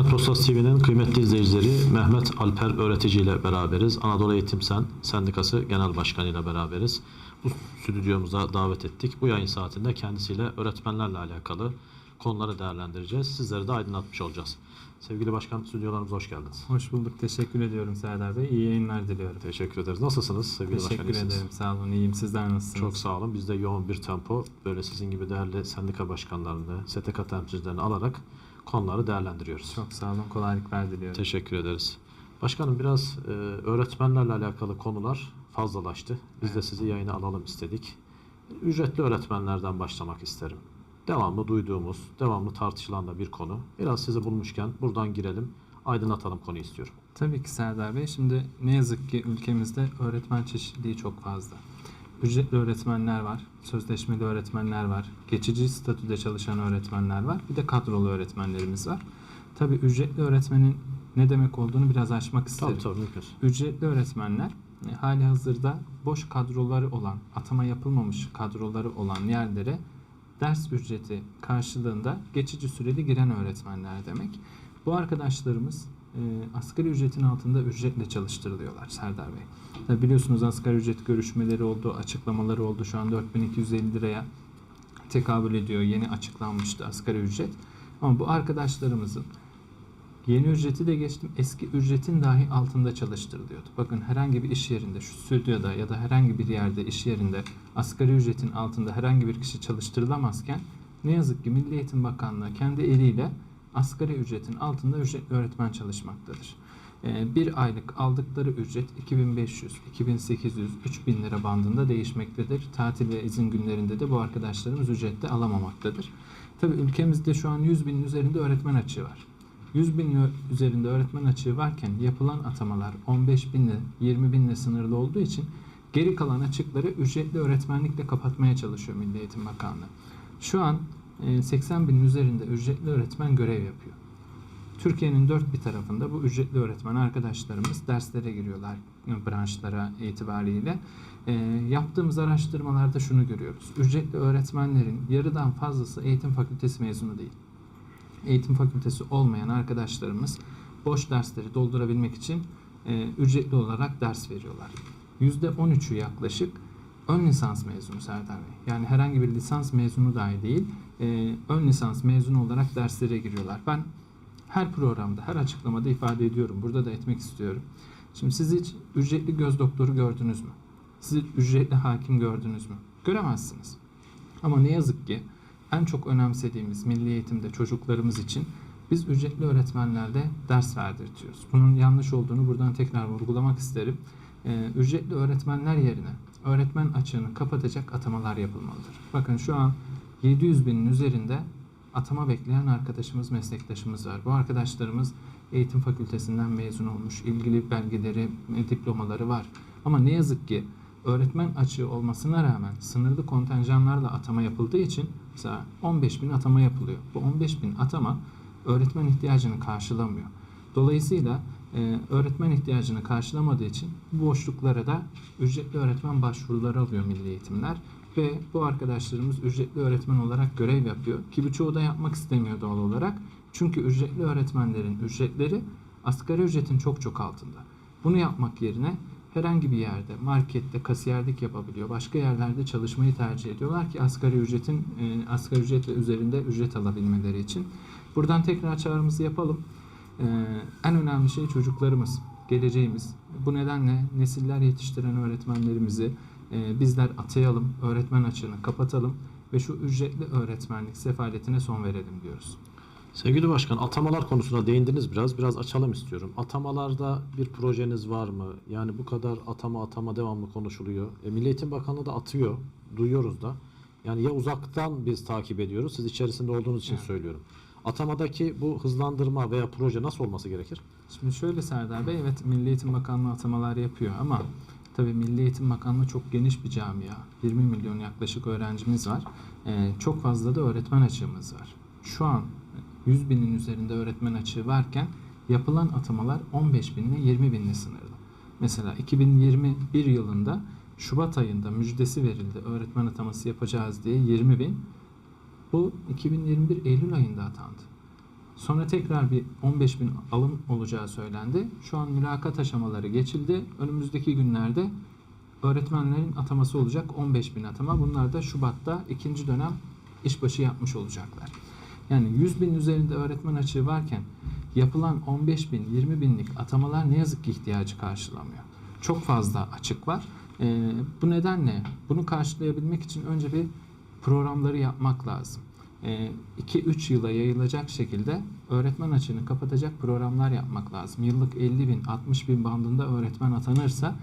Başkent Postas TV'nin kıymetli izleyicileri Mehmet Alper öğretici ile beraberiz. Anadolu Eğitim Sen Sendikası Genel Başkanı ile beraberiz. Bu stüdyomuza davet ettik. Bu yayın saatinde kendisiyle öğretmenlerle alakalı konuları değerlendireceğiz. Sizleri de aydınlatmış olacağız. Sevgili Başkan stüdyolarımıza hoş geldiniz. Hoş bulduk. Teşekkür ediyorum Serdar Bey. İyi yayınlar diliyorum. Teşekkür ederiz. Nasılsınız sevgili Teşekkür Başkan? iyisiniz? ederim. Sağ olun. İyiyim. Sizler nasılsınız? Çok sağ olun. Biz de yoğun bir tempo böyle sizin gibi değerli sendika başkanlarını, STK temsilcilerini alarak konuları değerlendiriyoruz. Çok sağ olun. Kolaylıklar diliyorum. Teşekkür ederiz. Başkanım biraz e, öğretmenlerle alakalı konular fazlalaştı. Biz de Evet. sizi yayına alalım istedik. Ücretli öğretmenlerden başlamak isterim. Devamlı duyduğumuz, devamlı tartışılan da bir konu. Biraz sizi bulmuşken buradan girelim, aydınlatalım konuyu istiyorum. Tabii ki Serdar Bey. Şimdi ne yazık ki ülkemizde öğretmen çeşitliliği çok fazla. Ücretli öğretmenler var, sözleşmeli öğretmenler var, geçici statüde çalışan öğretmenler var, bir de kadrolu öğretmenlerimiz var. Tabii ücretli öğretmenin ne demek olduğunu biraz açmak isterim. Tabii tabii mümkün. Ücretli öğretmenler e, hali hazırda boş kadroları olan, atama yapılmamış kadroları olan yerlere ders ücreti karşılığında geçici süreli giren öğretmenler demek. Bu arkadaşlarımız e, asgari ücretin altında ücretle çalıştırılıyorlar Serdar Bey. Tabi biliyorsunuz asgari ücret görüşmeleri oldu, açıklamaları oldu. Şu an 4250 liraya tekabül ediyor. Yeni açıklanmıştı asgari ücret. Ama bu arkadaşlarımızın Yeni ücreti de geçtim. Eski ücretin dahi altında çalıştırılıyordu. Bakın herhangi bir iş yerinde, şu stüdyoda ya da herhangi bir yerde iş yerinde asgari ücretin altında herhangi bir kişi çalıştırılamazken ne yazık ki Milli Eğitim Bakanlığı kendi eliyle asgari ücretin altında ücretli öğretmen çalışmaktadır. Ee, Bir aylık aldıkları ücret 2500, 2800, 3000 lira bandında değişmektedir. Tatil ve izin günlerinde de bu arkadaşlarımız ücrette alamamaktadır. Tabii ülkemizde şu an 100 binin üzerinde öğretmen açığı var. 100 bin üzerinde öğretmen açığı varken yapılan atamalar 15 binle 20 binle sınırlı olduğu için geri kalan açıkları ücretli öğretmenlikle kapatmaya çalışıyor Milli Eğitim Bakanlığı. Şu an 80 bin üzerinde ücretli öğretmen görev yapıyor. Türkiye'nin dört bir tarafında bu ücretli öğretmen arkadaşlarımız derslere giriyorlar e, branşlara itibariyle. E, yaptığımız araştırmalarda şunu görüyoruz. Ücretli öğretmenlerin yarıdan fazlası eğitim fakültesi mezunu değil eğitim fakültesi olmayan arkadaşlarımız boş dersleri doldurabilmek için e, ücretli olarak ders veriyorlar. %13'ü yaklaşık ön lisans mezunu Serdar Bey. Yani herhangi bir lisans mezunu dahi değil, e, ön lisans mezunu olarak derslere giriyorlar. Ben her programda, her açıklamada ifade ediyorum. Burada da etmek istiyorum. Şimdi siz hiç ücretli göz doktoru gördünüz mü? Siz ücretli hakim gördünüz mü? Göremezsiniz. Ama ne yazık ki en çok önemsediğimiz milli eğitimde çocuklarımız için biz ücretli öğretmenlerde ders verdirtiyoruz. Bunun yanlış olduğunu buradan tekrar vurgulamak isterim. Ee, ücretli öğretmenler yerine öğretmen açığını kapatacak atamalar yapılmalıdır. Bakın şu an 700 binin üzerinde atama bekleyen arkadaşımız, meslektaşımız var. Bu arkadaşlarımız eğitim fakültesinden mezun olmuş, ilgili belgeleri, e, diplomaları var. Ama ne yazık ki öğretmen açığı olmasına rağmen sınırlı kontenjanlarla atama yapıldığı için mesela 15 bin atama yapılıyor. Bu 15 bin atama öğretmen ihtiyacını karşılamıyor. Dolayısıyla e, öğretmen ihtiyacını karşılamadığı için bu boşluklara da ücretli öğretmen başvuruları alıyor milli eğitimler ve bu arkadaşlarımız ücretli öğretmen olarak görev yapıyor ki birçoğu da yapmak istemiyor doğal olarak. Çünkü ücretli öğretmenlerin ücretleri asgari ücretin çok çok altında. Bunu yapmak yerine herhangi bir yerde, markette kasiyerlik yapabiliyor. Başka yerlerde çalışmayı tercih ediyorlar ki asgari ücretin e, asgari ücretle üzerinde ücret alabilmeleri için. Buradan tekrar çağrımızı yapalım. E, en önemli şey çocuklarımız, geleceğimiz. Bu nedenle nesiller yetiştiren öğretmenlerimizi e, bizler atayalım, öğretmen açığını kapatalım ve şu ücretli öğretmenlik sefaletine son verelim diyoruz. Sevgili Başkan, atamalar konusuna değindiniz biraz. Biraz açalım istiyorum. Atamalarda bir projeniz var mı? Yani bu kadar atama atama devamlı konuşuluyor. E, Milli Eğitim Bakanlığı da atıyor. Duyuyoruz da. Yani ya uzaktan biz takip ediyoruz. Siz içerisinde olduğunuz için Evet. söylüyorum. Atamadaki bu hızlandırma veya proje nasıl olması gerekir? Şimdi şöyle Serdar Bey, evet Milli Eğitim Bakanlığı atamalar yapıyor ama tabii Milli Eğitim Bakanlığı çok geniş bir camia. 20 milyon yaklaşık öğrencimiz var. Ee, çok fazla da öğretmen açığımız var. Şu an 100 binin üzerinde öğretmen açığı varken yapılan atamalar 15 binle 20 binle sınırlı. Mesela 2021 yılında Şubat ayında müjdesi verildi öğretmen ataması yapacağız diye 20 bin. Bu 2021 Eylül ayında atandı. Sonra tekrar bir 15 bin alım olacağı söylendi. Şu an mülakat aşamaları geçildi. Önümüzdeki günlerde öğretmenlerin ataması olacak 15 bin atama. Bunlar da Şubat'ta ikinci dönem işbaşı yapmış olacaklar. Yani 100 bin üzerinde öğretmen açığı varken yapılan 15 bin, 20 binlik atamalar ne yazık ki ihtiyacı karşılamıyor. Çok fazla açık var. Ee, bu nedenle bunu karşılayabilmek için önce bir programları yapmak lazım. 2-3 yıla yayılacak şekilde öğretmen açığını kapatacak programlar yapmak lazım. Yıllık 50 bin, 60 bin bandında öğretmen atanırsa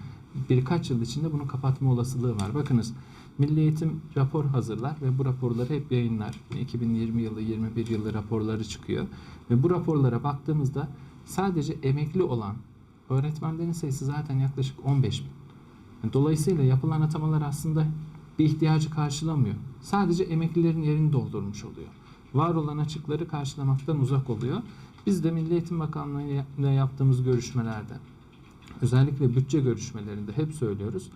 birkaç yıl içinde bunu kapatma olasılığı var. Bakınız Milli Eğitim rapor hazırlar ve bu raporları hep yayınlar. 2020 yılı, 21 yılı raporları çıkıyor. Ve bu raporlara baktığımızda sadece emekli olan öğretmenlerin sayısı zaten yaklaşık 15 bin. Dolayısıyla yapılan atamalar aslında bir ihtiyacı karşılamıyor. Sadece emeklilerin yerini doldurmuş oluyor. Var olan açıkları karşılamaktan uzak oluyor. Biz de Milli Eğitim Bakanlığı'yla yaptığımız görüşmelerde özellikle bütçe görüşmelerinde hep söylüyoruz.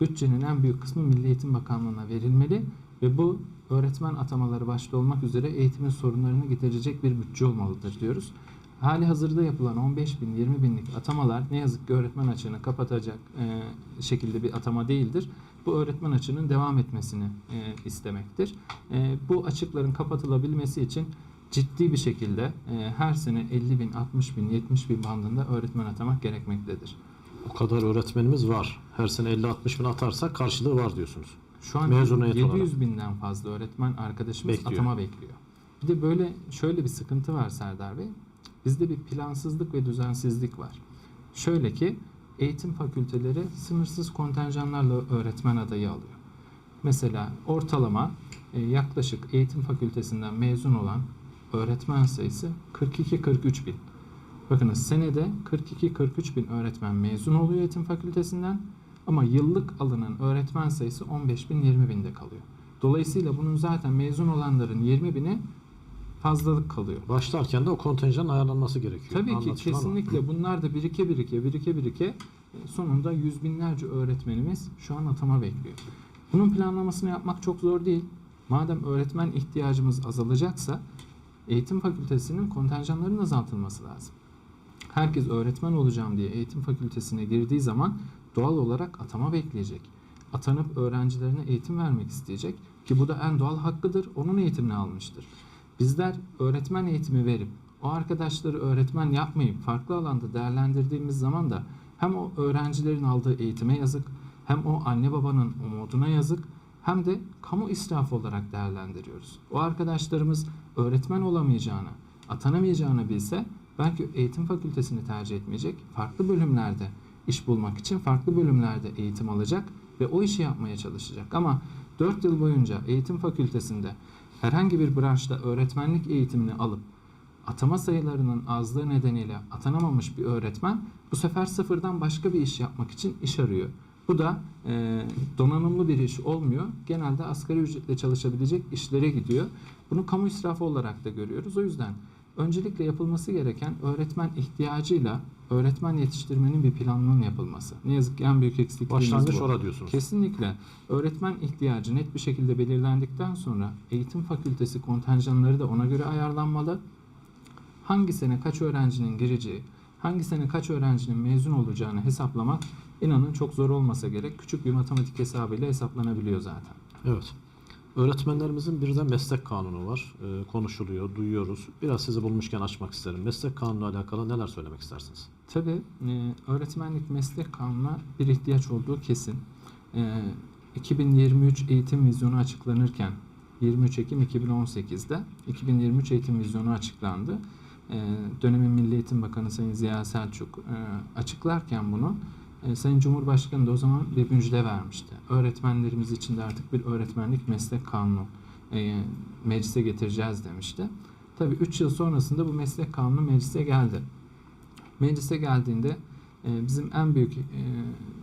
Bütçenin en büyük kısmı Milli Eğitim Bakanlığı'na verilmeli ve bu öğretmen atamaları başta olmak üzere eğitimin sorunlarını giderecek bir bütçe olmalıdır diyoruz. Hali hazırda yapılan 15 bin, 20 binlik atamalar ne yazık ki öğretmen açığını kapatacak e, şekilde bir atama değildir. Bu öğretmen açığının devam etmesini e, istemektir. E, bu açıkların kapatılabilmesi için ciddi bir şekilde e, her sene 50 bin, 60 bin, 70 bin bandında öğretmen atamak gerekmektedir. O kadar öğretmenimiz var. Her sene 50-60 bin atarsak karşılığı var diyorsunuz. Şu an Mezuniyet 700 olarak. binden fazla öğretmen arkadaşımız Bekliyor. atama bekliyor. Bir de böyle şöyle bir sıkıntı var Serdar Bey. Bizde bir plansızlık ve düzensizlik var. Şöyle ki eğitim fakülteleri sınırsız kontenjanlarla öğretmen adayı alıyor. Mesela ortalama e, yaklaşık eğitim fakültesinden mezun olan öğretmen sayısı 42-43 bin. Bakınız senede 42-43 bin öğretmen mezun oluyor eğitim fakültesinden ama yıllık alınan öğretmen sayısı 15 bin 20 binde kalıyor. Dolayısıyla bunun zaten mezun olanların 20 bini fazlalık kalıyor. Başlarken de o kontenjan ayarlanması gerekiyor. Tabii ki kesinlikle bunlar da birike birike birike birike e, sonunda yüz binlerce öğretmenimiz şu an atama bekliyor. Bunun planlamasını yapmak çok zor değil. Madem öğretmen ihtiyacımız azalacaksa eğitim fakültesinin kontenjanlarının azaltılması lazım. Herkes öğretmen olacağım diye eğitim fakültesine girdiği zaman doğal olarak atama bekleyecek. Atanıp öğrencilerine eğitim vermek isteyecek ki bu da en doğal hakkıdır. Onun eğitimini almıştır. Bizler öğretmen eğitimi verip o arkadaşları öğretmen yapmayıp farklı alanda değerlendirdiğimiz zaman da hem o öğrencilerin aldığı eğitime yazık, hem o anne babanın umuduna yazık, hem de kamu israfı olarak değerlendiriyoruz. O arkadaşlarımız öğretmen olamayacağını, atanamayacağını bilse belki eğitim fakültesini tercih etmeyecek, farklı bölümlerde iş bulmak için farklı bölümlerde eğitim alacak ve o işi yapmaya çalışacak. Ama 4 yıl boyunca eğitim fakültesinde herhangi bir branşta öğretmenlik eğitimini alıp atama sayılarının azlığı nedeniyle atanamamış bir öğretmen bu sefer sıfırdan başka bir iş yapmak için iş arıyor. Bu da e, donanımlı bir iş olmuyor. Genelde asgari ücretle çalışabilecek işlere gidiyor. Bunu kamu israfı olarak da görüyoruz. O yüzden öncelikle yapılması gereken öğretmen ihtiyacıyla öğretmen yetiştirmenin bir planının yapılması. Ne yazık ki en büyük eksikliğimiz Başlangıç bu. orada diyorsunuz. Kesinlikle. Öğretmen ihtiyacı net bir şekilde belirlendikten sonra eğitim fakültesi kontenjanları da ona göre ayarlanmalı. Hangi sene kaç öğrencinin gireceği, hangi sene kaç öğrencinin mezun olacağını hesaplamak inanın çok zor olmasa gerek. Küçük bir matematik hesabıyla hesaplanabiliyor zaten. Evet. Öğretmenlerimizin bir de meslek kanunu var. Ee, konuşuluyor, duyuyoruz. Biraz sizi bulmuşken açmak isterim. Meslek kanunu alakalı neler söylemek istersiniz? Tabii e, öğretmenlik meslek kanununa bir ihtiyaç olduğu kesin. E, 2023 eğitim vizyonu açıklanırken 23 Ekim 2018'de 2023 eğitim vizyonu açıklandı. E, dönemin Milli Eğitim Bakanı Sayın Ziya Selçuk e, açıklarken bunu e, Sayın Cumhurbaşkanı da o zaman bir müjde vermişti. Öğretmenlerimiz için de artık bir öğretmenlik meslek kanunu e, meclise getireceğiz demişti. Tabii 3 yıl sonrasında bu meslek kanunu meclise geldi. Meclise geldiğinde e, bizim en büyük e,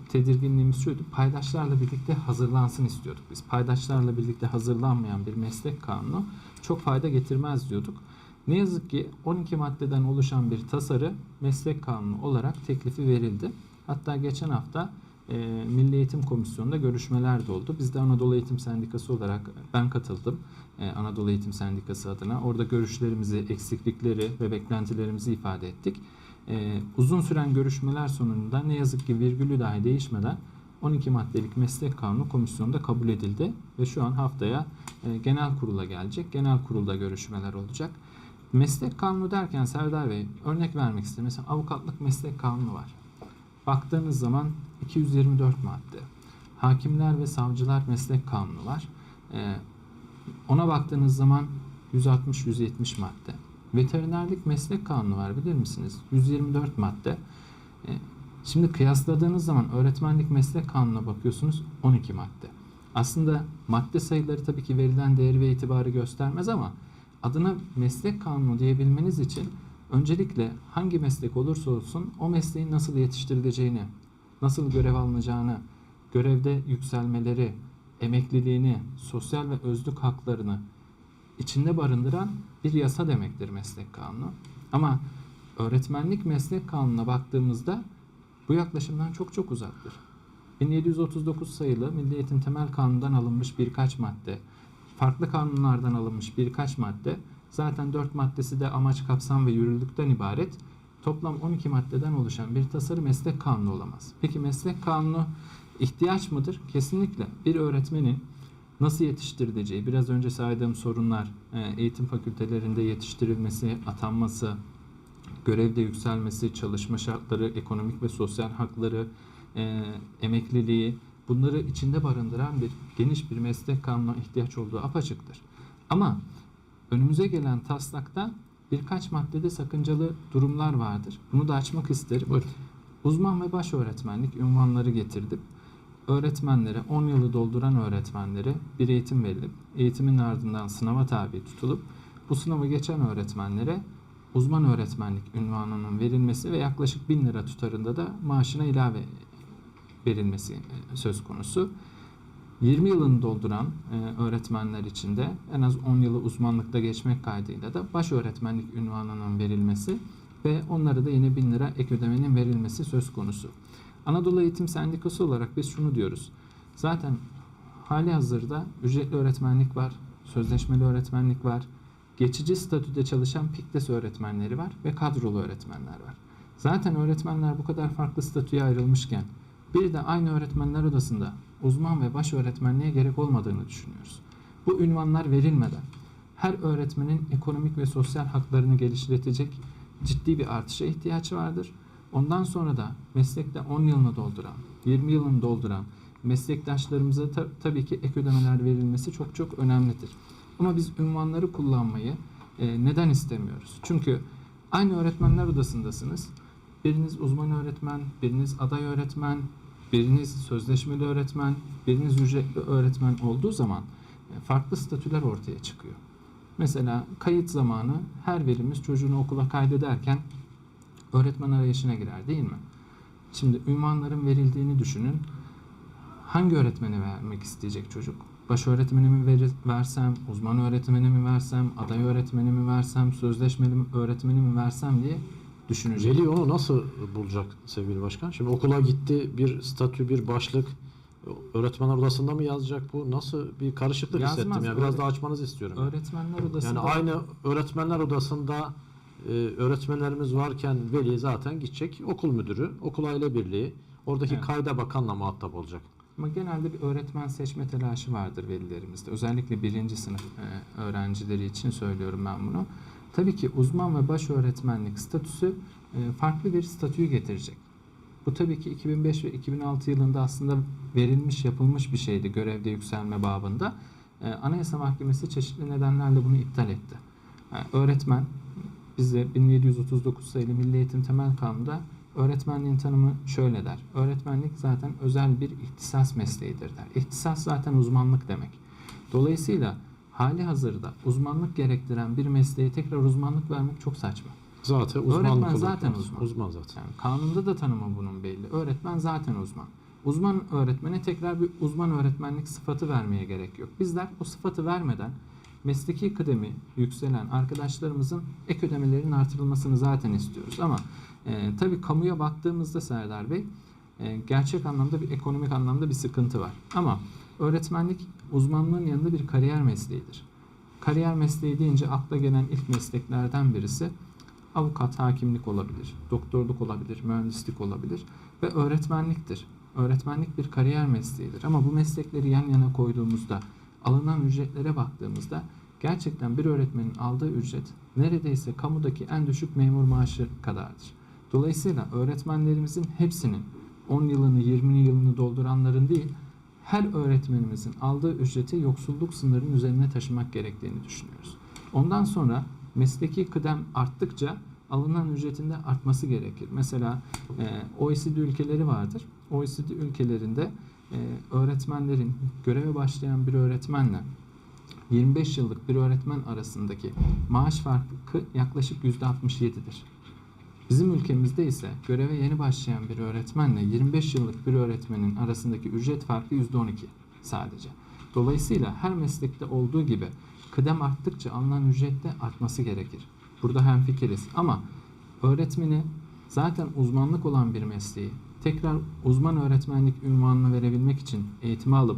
tedirginliğimiz şuydu. Paydaşlarla birlikte hazırlansın istiyorduk biz. Paydaşlarla birlikte hazırlanmayan bir meslek kanunu çok fayda getirmez diyorduk. Ne yazık ki 12 maddeden oluşan bir tasarı meslek kanunu olarak teklifi verildi. Hatta geçen hafta e, Milli Eğitim Komisyonu'nda görüşmeler de oldu. Biz de Anadolu Eğitim Sendikası olarak ben katıldım. e, Anadolu Eğitim Sendikası adına. Orada görüşlerimizi, eksiklikleri ve beklentilerimizi ifade ettik. E, uzun süren görüşmeler sonunda ne yazık ki virgülü dahi değişmeden 12 maddelik meslek kanunu komisyonda kabul edildi ve şu an haftaya e, genel kurula gelecek. Genel kurulda görüşmeler olacak. Meslek kanunu derken Serdar Bey örnek vermek istedim. Mesela avukatlık meslek kanunu var. Baktığınız zaman 224 madde. Hakimler ve savcılar meslek kanunu var. Ee, ona baktığınız zaman 160-170 madde. Veterinerlik meslek kanunu var bilir misiniz? 124 madde. Ee, şimdi kıyasladığınız zaman öğretmenlik meslek kanununa bakıyorsunuz 12 madde. Aslında madde sayıları tabii ki verilen değeri ve itibarı göstermez ama adına meslek kanunu diyebilmeniz için öncelikle hangi meslek olursa olsun o mesleğin nasıl yetiştirileceğini, nasıl görev alınacağını, görevde yükselmeleri, emekliliğini, sosyal ve özlük haklarını içinde barındıran bir yasa demektir meslek kanunu. Ama öğretmenlik meslek kanununa baktığımızda bu yaklaşımdan çok çok uzaktır. 1739 sayılı Milli Eğitim Temel Kanunu'ndan alınmış birkaç madde, farklı kanunlardan alınmış birkaç madde, zaten 4 maddesi de amaç, kapsam ve yürürlükten ibaret. Toplam 12 maddeden oluşan bir tasarı meslek kanunu olamaz. Peki meslek kanunu ihtiyaç mıdır? Kesinlikle. Bir öğretmenin nasıl yetiştirileceği, biraz önce saydığım sorunlar, e, eğitim fakültelerinde yetiştirilmesi, atanması, görevde yükselmesi, çalışma şartları, ekonomik ve sosyal hakları, e, emekliliği bunları içinde barındıran bir geniş bir meslek kanununa ihtiyaç olduğu apaçıktır. Ama önümüze gelen taslakta birkaç maddede sakıncalı durumlar vardır. Bunu da açmak isterim. Buyurun. Uzman ve baş öğretmenlik ünvanları getirdim. Öğretmenlere 10 yılı dolduran öğretmenlere bir eğitim verilip eğitimin ardından sınava tabi tutulup bu sınavı geçen öğretmenlere uzman öğretmenlik ünvanının verilmesi ve yaklaşık 1000 lira tutarında da maaşına ilave verilmesi e, söz konusu. 20 yılını dolduran e, öğretmenler için de en az 10 yılı uzmanlıkta geçmek kaydıyla da baş öğretmenlik ünvanının verilmesi ve onlara da yine 1000 lira ek ödemenin verilmesi söz konusu. Anadolu Eğitim Sendikası olarak biz şunu diyoruz. Zaten hali hazırda ücretli öğretmenlik var, sözleşmeli öğretmenlik var, geçici statüde çalışan PİKDES öğretmenleri var ve kadrolu öğretmenler var. Zaten öğretmenler bu kadar farklı statüye ayrılmışken bir de aynı öğretmenler odasında uzman ve baş öğretmenliğe gerek olmadığını düşünüyoruz. Bu ünvanlar verilmeden her öğretmenin ekonomik ve sosyal haklarını geliştirecek ciddi bir artışa ihtiyaç vardır. Ondan sonra da meslekte 10 yılını dolduran, 20 yılını dolduran meslektaşlarımıza ta- tabii ki ek ödemeler verilmesi çok çok önemlidir. Ama biz ünvanları kullanmayı e, neden istemiyoruz? Çünkü aynı öğretmenler odasındasınız. Biriniz uzman öğretmen, biriniz aday öğretmen, biriniz sözleşmeli öğretmen, biriniz ücretli öğretmen olduğu zaman e, farklı statüler ortaya çıkıyor. Mesela kayıt zamanı her velimiz çocuğunu okula kaydederken öğretmen arayışına girer değil mi? Şimdi ünvanların verildiğini düşünün. Hangi öğretmeni vermek isteyecek çocuk? Baş öğretmeni mi versem, uzman öğretmeni mi versem, aday öğretmeni mi versem, sözleşmeli öğretmeni mi versem diye düşünecek. Veli onu nasıl bulacak sevgili başkan? Şimdi okula gitti bir statü bir başlık öğretmenler odasında mı yazacak bu? Nasıl bir karışıklık Yazmaz. hissettim ya. Biraz daha açmanızı istiyorum. Öğretmenler odasında Yani aynı öğretmenler odasında e, öğretmenlerimiz varken veli zaten gidecek okul müdürü, okul aile birliği oradaki Evet. kayda bakanla muhatap olacak. Ama genelde bir öğretmen seçme telaşı vardır velilerimizde. Özellikle birinci sınıf e, öğrencileri için söylüyorum ben bunu. Tabii ki uzman ve baş öğretmenlik statüsü e, farklı bir statüyü getirecek. Bu tabii ki 2005 ve 2006 yılında aslında verilmiş, yapılmış bir şeydi görevde yükselme babında. E, Anayasa Mahkemesi çeşitli nedenlerle bunu iptal etti. Yani öğretmen bize 1739 sayılı Milli Eğitim Temel Kanunu'da öğretmenliğin tanımı şöyle der. Öğretmenlik zaten özel bir ihtisas mesleğidir der. İhtisas zaten uzmanlık demek. Dolayısıyla hali hazırda uzmanlık gerektiren bir mesleğe tekrar uzmanlık vermek çok saçma. Zaten Öğretmen uzmanlık olur. zaten uzman. Uzman zaten. Yani kanunda da tanımı bunun belli. Öğretmen zaten uzman. Uzman öğretmene tekrar bir uzman öğretmenlik sıfatı vermeye gerek yok. Bizler o sıfatı vermeden mesleki kıdemi yükselen arkadaşlarımızın ek ödemelerinin artırılmasını zaten istiyoruz. Ama e, tabii kamuya baktığımızda Serdar Bey, e, gerçek anlamda bir ekonomik anlamda bir sıkıntı var. Ama öğretmenlik uzmanlığın yanında bir kariyer mesleğidir. Kariyer mesleği deyince akla gelen ilk mesleklerden birisi avukat, hakimlik olabilir, doktorluk olabilir, mühendislik olabilir ve öğretmenliktir. Öğretmenlik bir kariyer mesleğidir. Ama bu meslekleri yan yana koyduğumuzda, alınan ücretlere baktığımızda gerçekten bir öğretmenin aldığı ücret neredeyse kamudaki en düşük memur maaşı kadardır. Dolayısıyla öğretmenlerimizin hepsinin 10 yılını 20 yılını dolduranların değil her öğretmenimizin aldığı ücreti yoksulluk sınırının üzerine taşımak gerektiğini düşünüyoruz. Ondan sonra mesleki kıdem arttıkça alınan ücretinde artması gerekir. Mesela e, OECD ülkeleri vardır. OECD ülkelerinde e, öğretmenlerin göreve başlayan bir öğretmenle 25 yıllık bir öğretmen arasındaki maaş farkı yaklaşık %67'dir. Bizim ülkemizde ise göreve yeni başlayan bir öğretmenle 25 yıllık bir öğretmenin arasındaki ücret farkı %12 sadece. Dolayısıyla her meslekte olduğu gibi kıdem arttıkça alınan ücret de artması gerekir. Burada hemfikiriz ama öğretmeni zaten uzmanlık olan bir mesleği tekrar uzman öğretmenlik ünvanını verebilmek için eğitimi alıp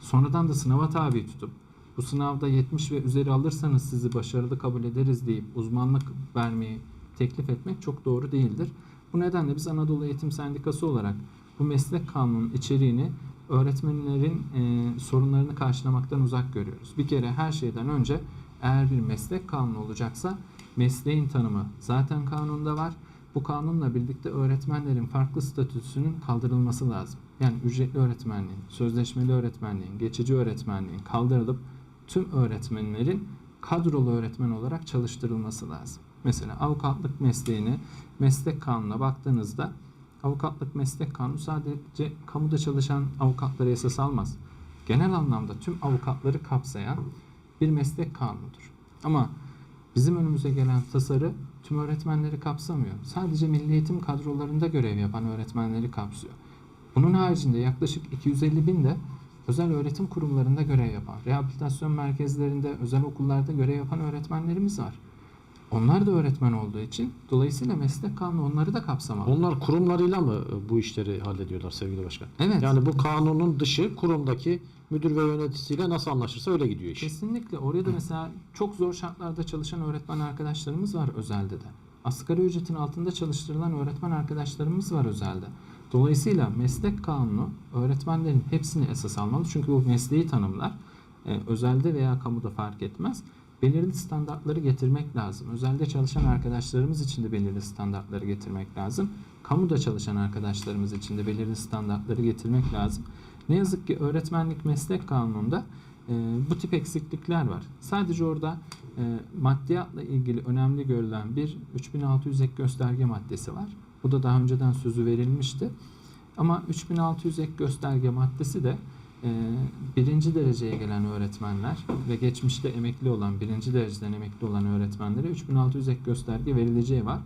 sonradan da sınava tabi tutup bu sınavda 70 ve üzeri alırsanız sizi başarılı kabul ederiz deyip uzmanlık vermeyi teklif etmek çok doğru değildir. Bu nedenle biz Anadolu Eğitim Sendikası olarak bu meslek kanunun içeriğini öğretmenlerin e, sorunlarını karşılamaktan uzak görüyoruz. Bir kere her şeyden önce eğer bir meslek kanunu olacaksa mesleğin tanımı zaten kanunda var. Bu kanunla birlikte öğretmenlerin farklı statüsünün kaldırılması lazım. Yani ücretli öğretmenliğin, sözleşmeli öğretmenliğin, geçici öğretmenliğin kaldırılıp tüm öğretmenlerin kadrolu öğretmen olarak çalıştırılması lazım. Mesela avukatlık mesleğini meslek kanununa baktığınızda avukatlık meslek kanunu sadece kamuda çalışan avukatları esas almaz. Genel anlamda tüm avukatları kapsayan bir meslek kanunudur. Ama bizim önümüze gelen tasarı tüm öğretmenleri kapsamıyor. Sadece milli eğitim kadrolarında görev yapan öğretmenleri kapsıyor. Bunun haricinde yaklaşık 250 bin de özel öğretim kurumlarında görev yapan, rehabilitasyon merkezlerinde, özel okullarda görev yapan öğretmenlerimiz var. Onlar da öğretmen olduğu için dolayısıyla meslek kanunu onları da kapsamalı. Onlar kurumlarıyla mı e, bu işleri hallediyorlar sevgili başkan? Evet. Yani bu kanunun dışı kurumdaki müdür ve yöneticisiyle nasıl anlaşırsa öyle gidiyor iş. Kesinlikle. Oraya da mesela çok zor şartlarda çalışan öğretmen arkadaşlarımız var özelde de. Asgari ücretin altında çalıştırılan öğretmen arkadaşlarımız var özelde. Dolayısıyla meslek kanunu öğretmenlerin hepsini esas almalı. Çünkü bu mesleği tanımlar. Ee, özelde veya kamuda fark etmez. Belirli standartları getirmek lazım. Özelde çalışan arkadaşlarımız için de belirli standartları getirmek lazım. Kamuda çalışan arkadaşlarımız için de belirli standartları getirmek lazım. Ne yazık ki öğretmenlik meslek kanununda e, bu tip eksiklikler var. Sadece orada e, maddiyatla ilgili önemli görülen bir 3600 ek gösterge maddesi var. Bu da daha önceden sözü verilmişti. Ama 3600 ek gösterge maddesi de birinci dereceye gelen öğretmenler ve geçmişte emekli olan, birinci dereceden emekli olan öğretmenlere 3600 ek gösterge verileceği var.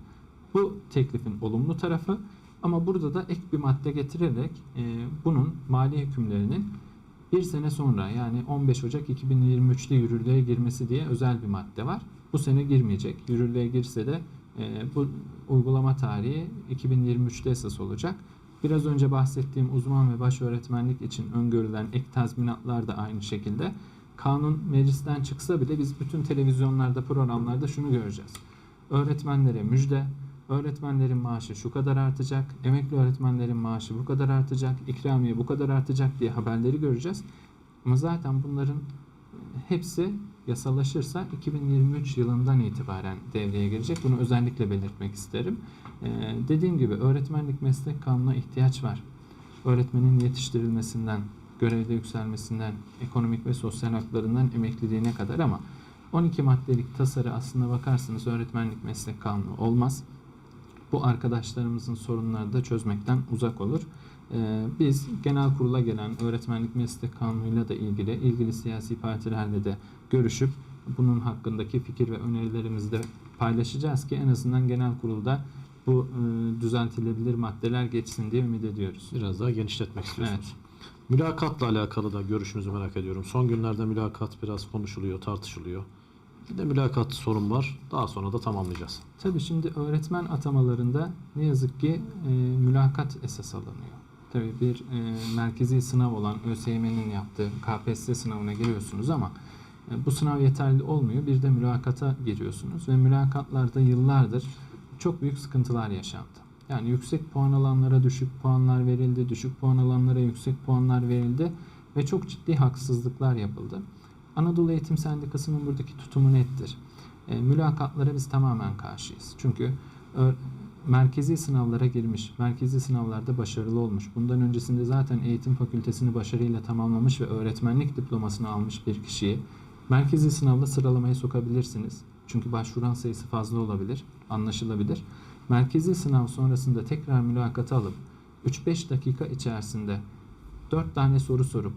Bu teklifin olumlu tarafı ama burada da ek bir madde getirerek e, bunun mali hükümlerinin bir sene sonra yani 15 Ocak 2023'te yürürlüğe girmesi diye özel bir madde var. Bu sene girmeyecek. Yürürlüğe girse de e, bu uygulama tarihi 2023'te esas olacak. Biraz önce bahsettiğim uzman ve baş öğretmenlik için öngörülen ek tazminatlar da aynı şekilde. Kanun meclisten çıksa bile biz bütün televizyonlarda, programlarda şunu göreceğiz. Öğretmenlere müjde, öğretmenlerin maaşı şu kadar artacak, emekli öğretmenlerin maaşı bu kadar artacak, ikramiye bu kadar artacak diye haberleri göreceğiz. Ama zaten bunların hepsi yasalaşırsa 2023 yılından itibaren devreye girecek. Bunu özellikle belirtmek isterim. Ee, dediğim gibi öğretmenlik meslek kanununa ihtiyaç var. Öğretmenin yetiştirilmesinden, görevde yükselmesinden, ekonomik ve sosyal haklarından emekliliğine kadar ama 12 maddelik tasarı aslında bakarsanız öğretmenlik meslek kanunu olmaz. Bu arkadaşlarımızın sorunları da çözmekten uzak olur. Ee, biz genel kurula gelen öğretmenlik meslek kanunuyla da ilgili ilgili siyasi partilerle de görüşüp bunun hakkındaki fikir ve önerilerimizi de paylaşacağız ki en azından genel kurulda bu e, düzeltilebilir maddeler geçsin diye ümit ediyoruz. Biraz daha genişletmek istiyorsunuz. Mülakatla alakalı da görüşünüzü merak ediyorum. Son günlerde mülakat biraz konuşuluyor, tartışılıyor. Bir de mülakat sorun var. Daha sonra da tamamlayacağız. Tabii şimdi öğretmen atamalarında ne yazık ki e, mülakat esas alınıyor. Tabii bir e, merkezi sınav olan ÖSYM'nin yaptığı KPSS sınavına giriyorsunuz ama e, bu sınav yeterli olmuyor. Bir de mülakata giriyorsunuz ve mülakatlarda yıllardır çok büyük sıkıntılar yaşandı. Yani yüksek puan alanlara düşük puanlar verildi, düşük puan alanlara yüksek puanlar verildi ve çok ciddi haksızlıklar yapıldı. Anadolu Eğitim Sendikası'nın buradaki tutumu nettir. E, mülakatlara biz tamamen karşıyız. Çünkü merkezi sınavlara girmiş, merkezi sınavlarda başarılı olmuş. Bundan öncesinde zaten eğitim fakültesini başarıyla tamamlamış ve öğretmenlik diplomasını almış bir kişiyi merkezi sınavda sıralamaya sokabilirsiniz. Çünkü başvuran sayısı fazla olabilir, anlaşılabilir. Merkezi sınav sonrasında tekrar mülakata alıp 3-5 dakika içerisinde 4 tane soru sorup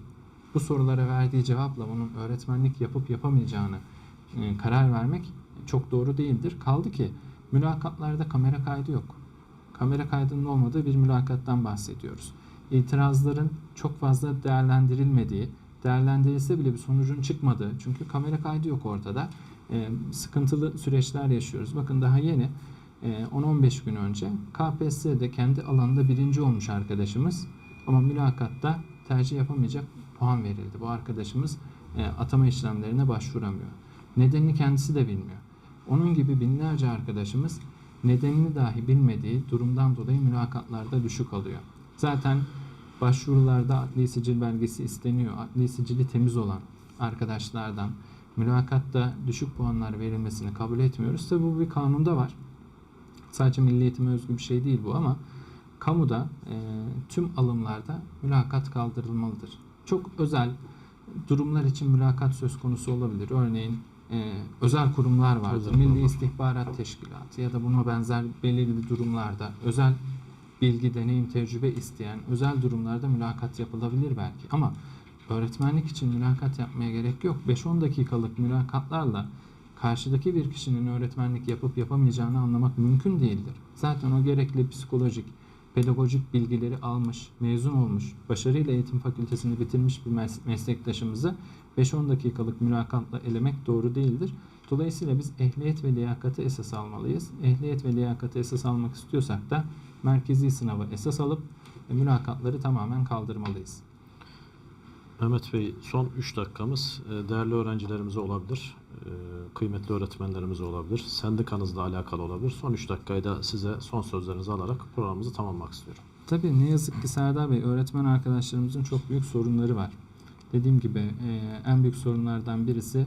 bu sorulara verdiği cevapla onun öğretmenlik yapıp yapamayacağını karar vermek çok doğru değildir. Kaldı ki mülakatlarda kamera kaydı yok. Kamera kaydının olmadığı bir mülakattan bahsediyoruz. İtirazların çok fazla değerlendirilmediği, değerlendirilse bile bir sonucun çıkmadığı, çünkü kamera kaydı yok ortada. E, sıkıntılı süreçler yaşıyoruz. Bakın daha yeni e, 10-15 gün önce KPSS'de kendi alanında birinci olmuş arkadaşımız ama mülakatta tercih yapamayacak puan verildi. Bu arkadaşımız e, atama işlemlerine başvuramıyor. Nedenini kendisi de bilmiyor. Onun gibi binlerce arkadaşımız nedenini dahi bilmediği durumdan dolayı mülakatlarda düşük alıyor. Zaten başvurularda adli sicil belgesi isteniyor. Adli sicili temiz olan arkadaşlardan mülakatta düşük puanlar verilmesini kabul etmiyoruz. Tabi bu bir kanunda var. Sadece milli eğitime özgü bir şey değil bu ama kamuda e, tüm alımlarda mülakat kaldırılmalıdır. Çok özel durumlar için mülakat söz konusu olabilir. Örneğin e, özel kurumlar vardır. Özel Milli kurumlar. İstihbarat Teşkilatı ya da buna benzer belirli durumlarda özel bilgi, deneyim, tecrübe isteyen özel durumlarda mülakat yapılabilir belki ama öğretmenlik için mülakat yapmaya gerek yok. 5-10 dakikalık mülakatlarla karşıdaki bir kişinin öğretmenlik yapıp yapamayacağını anlamak mümkün değildir. Zaten o gerekli psikolojik, pedagojik bilgileri almış, mezun olmuş, başarıyla eğitim fakültesini bitirmiş bir mes- meslektaşımızı 5-10 dakikalık mülakatla elemek doğru değildir. Dolayısıyla biz ehliyet ve liyakatı esas almalıyız. Ehliyet ve liyakatı esas almak istiyorsak da merkezi sınavı esas alıp e, mülakatları tamamen kaldırmalıyız. Mehmet Bey son 3 dakikamız e, değerli öğrencilerimiz olabilir, kıymetli öğretmenlerimiz olabilir, sendikanızla alakalı olabilir. Son 3 dakikayı da size son sözlerinizi alarak programımızı tamamlamak istiyorum. Tabii ne yazık ki Serdar Bey öğretmen arkadaşlarımızın çok büyük sorunları var. Dediğim gibi e, en büyük sorunlardan birisi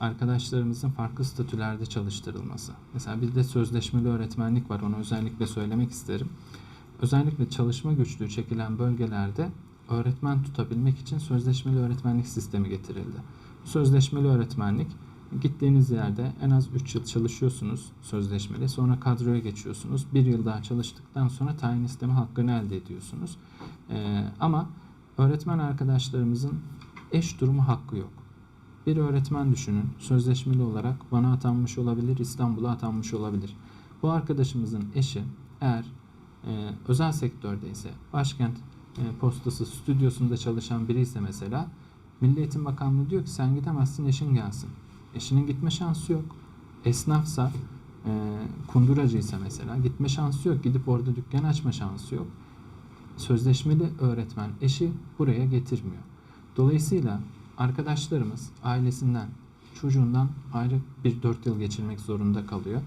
arkadaşlarımızın farklı statülerde çalıştırılması. Mesela bizde sözleşmeli öğretmenlik var. Onu özellikle söylemek isterim. Özellikle çalışma güçlüğü çekilen bölgelerde öğretmen tutabilmek için sözleşmeli öğretmenlik sistemi getirildi. Sözleşmeli öğretmenlik gittiğiniz yerde en az 3 yıl çalışıyorsunuz sözleşmeli. Sonra kadroya geçiyorsunuz. Bir yıl daha çalıştıktan sonra tayin isteme hakkını elde ediyorsunuz. Ee, ama öğretmen arkadaşlarımızın eş durumu hakkı yok. Bir öğretmen düşünün. Sözleşmeli olarak bana atanmış olabilir, İstanbul'a atanmış olabilir. Bu arkadaşımızın eşi eğer e, özel sektörde ise başkent e, postası stüdyosunda çalışan biri ise mesela Milli Eğitim Bakanlığı diyor ki sen gidemezsin eşin gelsin. Eşinin gitme şansı yok. Esnafsa e, kunduracıysa mesela gitme şansı yok. Gidip orada dükkan açma şansı yok. Sözleşmeli öğretmen eşi buraya getirmiyor. Dolayısıyla arkadaşlarımız ailesinden, çocuğundan ayrı bir 4 yıl geçirmek zorunda kalıyor.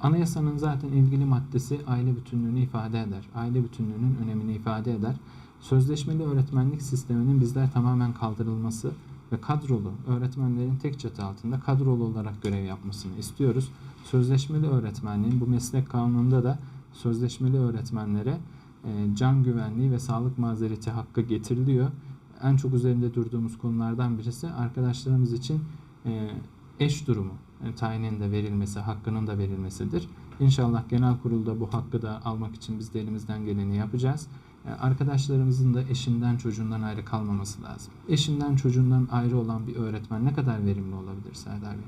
Anayasanın zaten ilgili maddesi aile bütünlüğünü ifade eder. Aile bütünlüğünün önemini ifade eder. Sözleşmeli öğretmenlik sisteminin bizler tamamen kaldırılması ve kadrolu öğretmenlerin tek çatı altında kadrolu olarak görev yapmasını istiyoruz. Sözleşmeli öğretmenliğin bu meslek kanununda da sözleşmeli öğretmenlere e, can güvenliği ve sağlık mazereti hakkı getiriliyor. En çok üzerinde durduğumuz konulardan birisi arkadaşlarımız için e, eş durumu e, tayinin de verilmesi, hakkının da verilmesidir. İnşallah genel kurulda bu hakkı da almak için biz de elimizden geleni yapacağız. E, Arkadaşlarımızın da eşinden çocuğundan ayrı kalmaması lazım. Eşinden çocuğundan ayrı olan bir öğretmen ne kadar verimli olabilir Serdar Bey?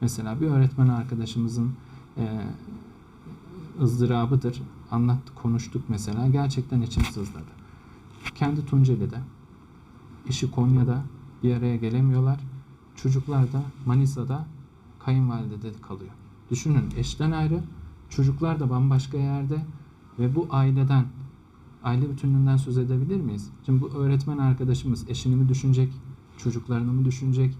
Mesela bir öğretmen arkadaşımızın e, ızdırabıdır. Anlattık, konuştuk mesela. Gerçekten içim sızladı. Kendi Tunceli'de, işi Konya'da bir araya gelemiyorlar. Çocuklar da Manisa'da kayınvalidede kalıyor. Düşünün eşten ayrı, çocuklar da bambaşka yerde ve bu aileden aile bütünlüğünden söz edebilir miyiz? Şimdi bu öğretmen arkadaşımız eşini mi düşünecek, çocuklarını mı düşünecek,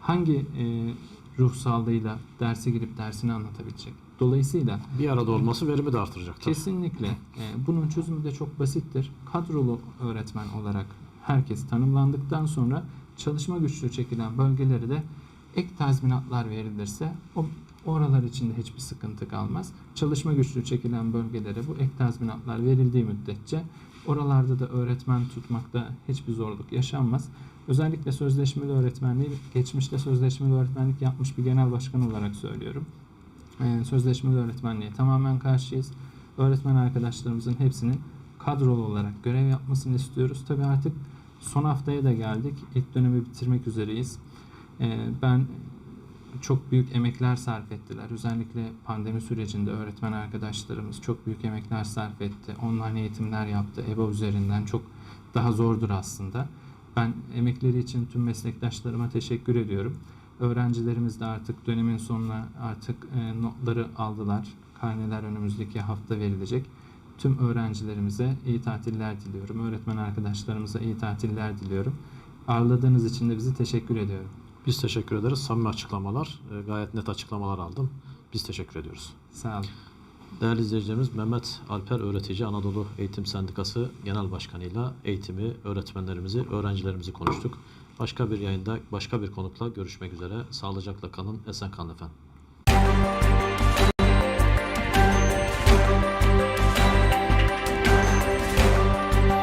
hangi e, ruh sağlığıyla derse girip dersini anlatabilecek? Dolayısıyla Bir arada olması verimi de artıracak. tabii. Kesinlikle. Ee, bunun çözümü de çok basittir. Kadrolu öğretmen olarak herkes tanımlandıktan sonra çalışma güçlüğü çekilen bölgelere de ek tazminatlar verilirse o oralar içinde hiçbir sıkıntı kalmaz. Çalışma güçlüğü çekilen bölgelere bu ek tazminatlar verildiği müddetçe oralarda da öğretmen tutmakta hiçbir zorluk yaşanmaz. Özellikle sözleşmeli öğretmenliği geçmişte sözleşmeli öğretmenlik yapmış bir genel başkan olarak söylüyorum. Ee, sözleşmeli öğretmenliğe tamamen karşıyız. Öğretmen arkadaşlarımızın hepsinin kadrolu olarak görev yapmasını istiyoruz. Tabii artık son haftaya da geldik. İlk dönemi bitirmek üzereyiz. Ee, ben çok büyük emekler sarf ettiler. Özellikle pandemi sürecinde öğretmen arkadaşlarımız çok büyük emekler sarf etti. Online eğitimler yaptı. EBA üzerinden çok daha zordur aslında. Ben emekleri için tüm meslektaşlarıma teşekkür ediyorum. Öğrencilerimiz de artık dönemin sonuna artık e, notları aldılar. Karneler önümüzdeki hafta verilecek. Tüm öğrencilerimize iyi tatiller diliyorum. Öğretmen arkadaşlarımıza iyi tatiller diliyorum. Ağırladığınız için de bizi teşekkür ediyorum. Biz teşekkür ederiz. Samimi açıklamalar, e, gayet net açıklamalar aldım. Biz teşekkür ediyoruz. Sağ olun. Değerli izleyicilerimiz Mehmet Alper Öğretici Anadolu Eğitim Sendikası Genel Başkanı'yla eğitimi, öğretmenlerimizi, öğrencilerimizi konuştuk. Başka bir yayında başka bir konukla görüşmek üzere. Sağlıcakla kalın, esen kalın efendim.